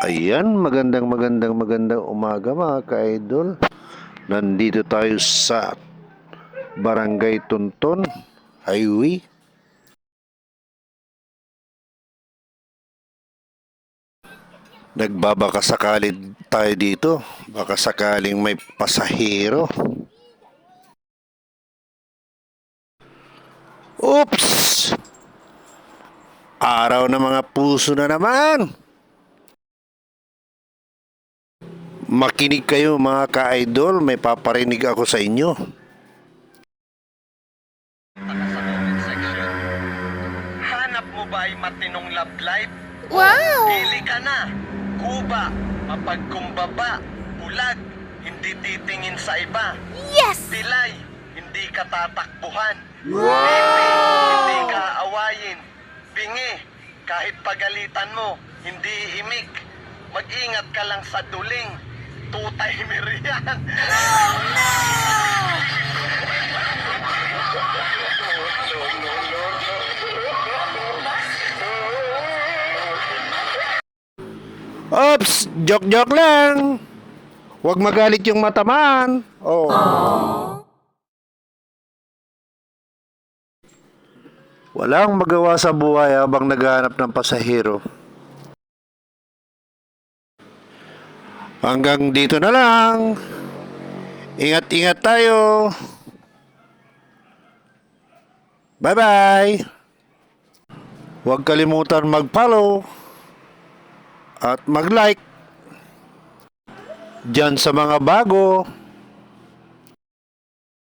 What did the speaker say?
Ayan, magandang magandang magandang umaga mga ka-idol. Nandito tayo sa Barangay Tunton Highway. Nagbabaka sakali tayo dito. Baka sakaling may pasahero. Oops! Araw ng mga puso na naman. Makinig kayo mga ka-idol, may paparinig ako sa inyo. Hanap mo ba ay matinong love life? Wow! Pili ka na. Kuba, mapagkumbaba, bulag, hindi titingin sa iba. Yes! Pilay, hindi ka tatakbuhan. Wow! hindi ka awayin. Bingi, kahit pagalitan mo, hindi imik. Mag-ingat ka lang sa duling. Tutay merian. Ops! Joke-joke lang! Huwag magalit yung matamaan. Oh. Walang magawa sa buhay habang naghahanap ng pasahero. Hanggang dito na lang. Ingat-ingat tayo. Bye-bye. Huwag kalimutan mag-follow at mag-like. Diyan sa mga bago.